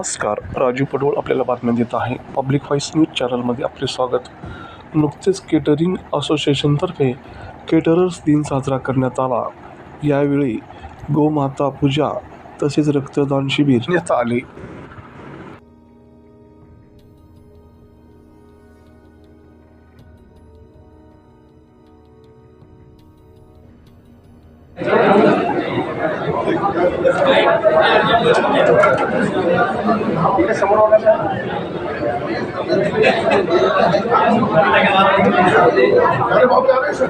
नमस्कार. राजू पडवळ आपल्याला बातम्या देत आहे. पब्लिक व्हॉइस न्यूज चॅनलमध्ये आपले स्वागत. नुकतेच केटरिंग असोसिएशनतर्फे केटरर्स दिन साजरा करण्यात आला. यावेळी गोमाता पूजा तसेच रक्तदान शिबिर घेण्यात आले. अरे बाप रे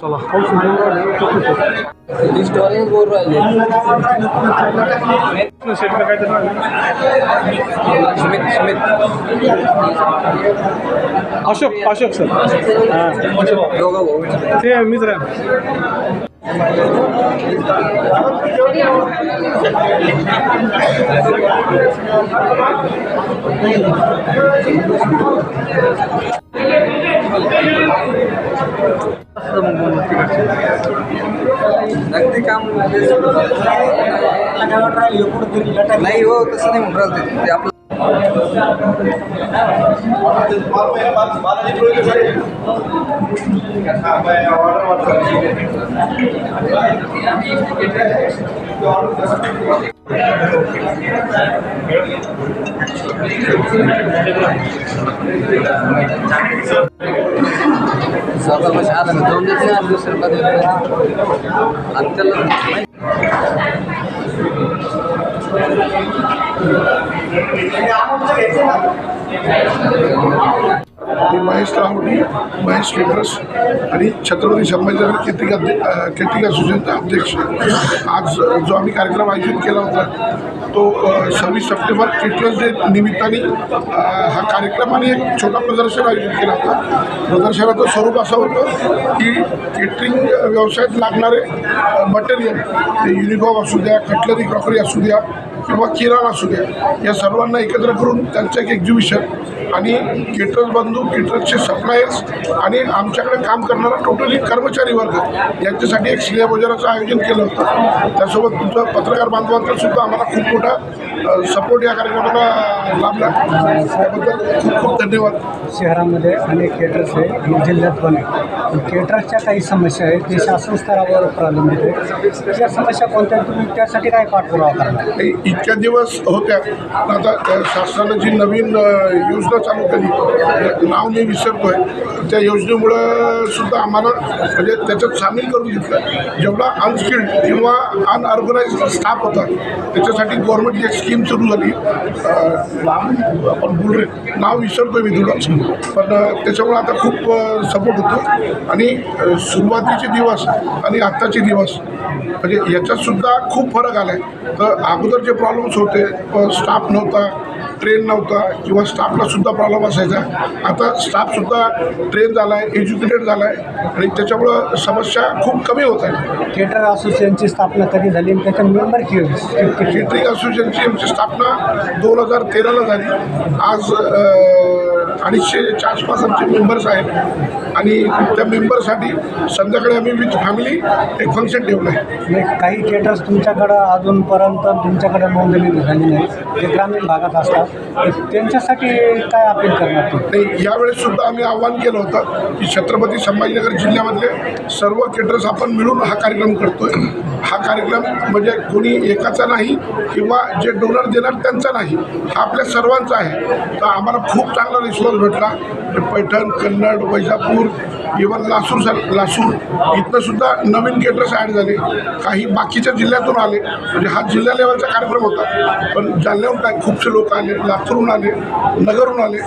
चला स्टोरेज बोल राहिले शेटला काय सुमित सुमित अशोक अशोक सर दोघं भाऊ ते मीच राहील नगदी काम नाही हो तसं नाही म्हणून राहिलं ते आपलं स्वतः मग आलं ना दोन दिवस नाही दुसरं मध्ये आणि त्याला मी महेश लावडी महेश केटरस आणि छत्रपती संभाजीनगर केटिक अध्य केटिक असोसिएशनचा अध्यक्ष. आज जो आम्ही कार्यक्रम आयोजित केला होता तो सव्वीस सप्टेंबर केटर्स डे निमित्ताने हा कार्यक्रम आणि एक छोटा प्रदर्शन आयोजित केला होता. प्रदर्शनाचं स्वरूप असं होतं की केटरिंग व्यवसायात लागणारे मटेरियल ते युनिफॉर्म असू द्या कटलरी क्रॉकरी असू द्या किंवा किराणा असू द्या या सर्वांना एकत्र करून त्यांचं एक एक्झिबिशन आणि केटरर्स बंधू केटरर्सचे सप्लायर्स आणि आमच्याकडे काम करणारा टोटली कर्मचारी वर्ग यांच्यासाठी एक स्नेहभोजनाचं आयोजन केलं होतं. त्यासोबत तुमचं पत्रकार बांधवांचा सुद्धा आम्हाला खूप मोठा सपोर्ट या कार्यक्रमाला लाभला. त्याबद्दल खूप खूप धन्यवाद. शहरामध्ये अनेक केटर्स आहे आणि जिल्ह्यात पण आहे. केटर्सच्या काही समस्या आहेत ते शासन स्तरावर प्रलंबित आहे त्या समस्या कोणत्या आहेत? तुम्ही त्यासाठी काय पाठपुरावा करणार? इतक्या दिवस होत्या. आता शासनानं जी नवीन योजना चालू केली नाव मी विसरतोय. त्या योजनेमुळं सुद्धा आम्हाला म्हणजे त्याच्यात सामील करून घेतलं. जेवढा अनस्किल्ड किंवा अनऑर्गनाइज स्टाफ होता त्याच्यासाठी गव्हर्नमेंटची एक स्कीम सुरू झाली. आपण बोल नाव विसरतोय मी तुला. पण त्याच्यामुळे आता खूप सपोर्ट होतो आणि सुरुवातीचे दिवस आणि आत्ताचे दिवस म्हणजे याच्यात सुद्धा खूप फरक आला आहे तर अगोदर जे प्रॉब्लेम्स होते स्टाफ नव्हता. ट्रेन नव्हता किंवा स्टाफला सुद्धा प्रॉब्लेम असायचा. आता स्टाफसुद्धा ट्रेन झाला आहे एज्युकेटेड झाला आहे आणि त्याच्यामुळं समस्या खूप कमी होत आहे. केटर असोसिएशनची स्थापना कधी झाली आणि त्याचा मेंबर किती केटरिंग असोसिएशनची आमची स्थापना दोन हजार तेराला झाली. आज अडीचशेच्या आसपास आमचे मेंबर्स आहेत. आणि त्या मेंबरसाठी संध्याकाळी आम्ही विथ फॅमिली एक फंक्शन ठेवलं आहे. काही केटर्स तुमच्याकडं अजूनपर्यंत तुमच्याकडे नोंदणी झाली नाही. ते ग्रामीण भागात असतात. त्यांच्यासाठी काय अपील करणार आणि यावेळेस सुद्धा आम्ही आव्हान केलं होतं की छत्रपती संभाजीनगर जिल्ह्यामधले सर्व केटर्स आपण मिळून हा कार्यक्रम करतोय. कार्यक्रम म्हणजे कोणी एकाचा नाही किंवा जे डोनर देणार त्यांचा नाही हा आपल्या सर्वांचा आहे. तर आम्हाला खूप चांगला रिस्पॉन्स भेटला. पैठण कन्नड वैजापूर इवन लासूर सा लासूर इथनं सुद्धा नवीन केटर्स ॲड झाले. काही बाकीच्या जिल्ह्यातून आले. म्हणजे हा जिल्हा लेवलचा कार्यक्रम होता. पण जालन्याहून काय खूपसे लोक आले लातूरहून आले नगरहून आले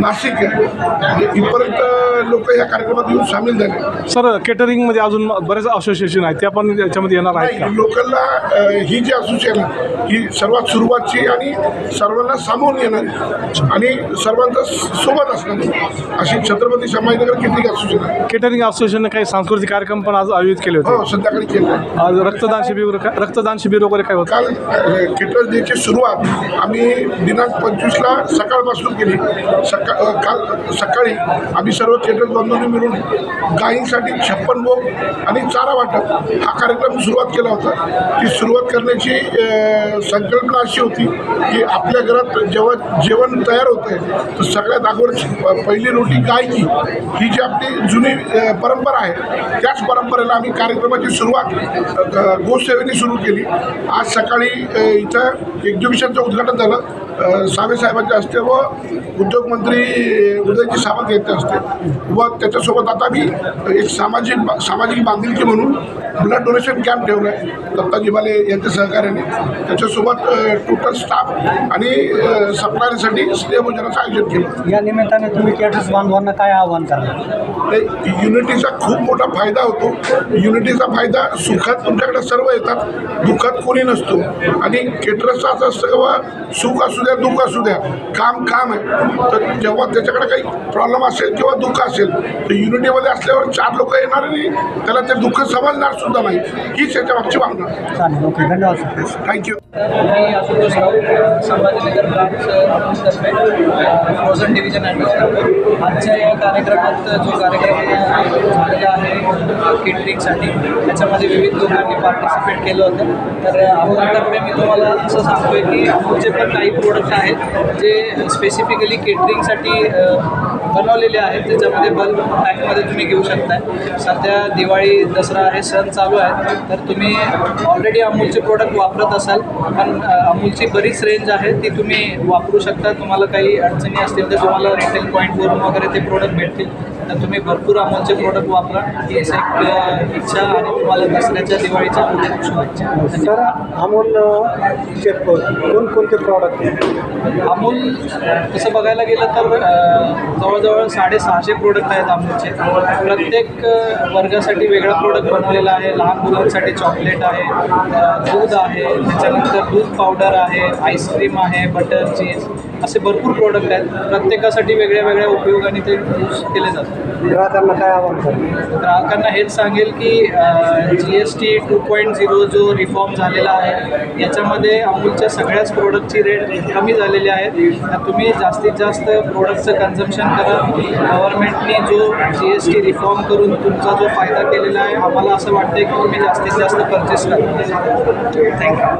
नाशिक आहे. म्हणजे इथपर्यंत लोक या कार्यक्रमात येऊन सामील झाले. सर केटरिंगमध्ये अजून बरेच असोसिएशन आहेत त्या पण याच्यामध्ये येणार नाही लोकलला ही जी असोसिएशन आहे ही सर्वात सुरुवातची आणि सर्वांना सामावून येणारी आणि सर्वांचा सोबत असणारी. अशी छत्रपती संभाजीनगर किती असोसिएशन आहे. केटरिंग असोसिएशनने काही सांस्कृतिक कार्यक्रम पण आज आयोजित केले हो होते संध्याकाळी केलं. आज रक्तदान शिबिर वगैरे काय- रक्तदान शिबिर वगैरे काय होतं? काल केटर्स डेची सुरुवात आम्ही दिनांक पंचवीसला सकाळपासून केली. सका अ, काल सकाळी आम्ही सर्व केटर्स बंधूंनी मिळून गायींसाठी छप्पन भोग आणि चारा वाटप हा कार्यक्रम सुरुवात केला होता. ती सुरुवात करण्याची अ, संकल्पना अशी होती की आपल्या घरात जेव्हा जेवण तयार होतं आहे तर सगळ्यात अगोदर प- पहिली रोटी गायची ही जी आपली जुनी परंपरा आहे. त्याच परंपरेला आम्ही कार्यक्रमाची सुरुवात गोसेवेने सुरू केली. आज सकाळी इथं एक्झिबिशनचं उद्घाटन झालं. अ, सावे साहेबांच्या हस्ते व उद्योगमंत्री उदयजी सावंत यांच्या हस्ते व त्याच्यासोबत आता मी एक सामाजिक सामाजिक बांधिलकी म्हणून ब्लड डोनेशन कॅम्प ठेवला आहे दत्ताजी माले यांच्या सहकार्याने. त्याच्यासोबत टोटल स्टाफ आणि सप्लायरसाठी स्नेहभोजनाचं आयोजन केलं. या निमित्ताने तुम्ही केटर्स बांधवांना काय आव्हान करणार ते युनिटीचा खूप मोठा फायदा होतो. युनिटीचा फायदा सुखात तुमच्याकडे सर्व येतात. दुःखात कोणी नसतो. आणि केटरसचं असं असतं किंवा सुख असू द्या दुःख असू द्या. काम काम आहे. तर जेव्हा त्याच्याकडे काही प्रॉब्लेम असेल किंवा दुःख असेल तर युनिटीमध्ये असल्यावर चार लोक येणार आणि त्याला ते दुःख समजणार सुद्धा नाही. हीच याच्या मागची भावना. चालेल ओके. धन्यवाद सर. थँक्यू मी आशुतोष राऊत संभाजीनगर डिव्हिजन करतो आजच्या या कार्यक्रमात जो कार्यक्रम झालेला आहे केटरिंगसाठी त्याच्यामध्ये विविध लोकांनी पार्टिसिपेट केलं होतं. तर अमोलतर्फे मी तुम्हाला असं सांगतोय की अमोलचे पण काही प्रोडक्ट आहेत जे स्पेसिफिकली केटरिंगसाठी बनवलेले आहेत त्याच्यामध्ये बल्क पॅकमध्ये तुम्ही घेऊ शकताय. सध्या दिवाळी दसरा हे सण चालू आहेत तर तुम्ही ऑलरेडी अमूलचे प्रोडक्ट वापरत असाल पण अमूलची बरीच रेंज आहे ती तुम्ही वापरू शकता. तुम्हाला काही अडचणी असतील तर तुम्हाला रिटेल पॉईंटवरून वगैरे ते प्रोडक्ट भेटतील. तर तुम्ही भरपूर अमूलचे प्रोडक्ट वापरा. हीच एक इच्छा आणि तुम्हाला दसऱ्याच्या दिवाळीच्या खूप शुभेच्छा. सर अमोल चे कोणकोणते प्रॉडक्ट अमूल तसं बघायला गेलं तर जवळजवळ साडेसहाशे प्रोडक्ट आहेत अमूलचे. प्रत्येक वर्गासाठी वेगळा प्रोडक्ट बनवलेला आहे. लहान मुलांसाठी चॉकलेट आहे दूध आहे. त्याच्यानंतर दूध पावडर आहे आईस्क्रीम आहे बटर चीज असे भरपूर प्रोडक्ट आहेत. प्रत्येकासाठी वेगळ्या वेगळ्या उपयोगाने ते यूज केले जातात. ग्राहकांना काय आवडतं ग्राहकांना हेच सांगेल की G S T two point zero जो रिफॉर्म झालेला आहे याच्यामध्ये अमूलच्या सगळ्याच प्रोडक्टची रेट कमी झालेली आहे. तर तुम्ही जास्तीत जास्त प्रोडक्टचं कन्झम्पन करा. गव्हर्नमेंटने जो जी एस टी रिफॉर्म करून तुमचा जो फायदा केलेला आहे आम्हाला असं वाटतं की तुम्ही जास्तीत जास्त परचेस करा. थँक्यू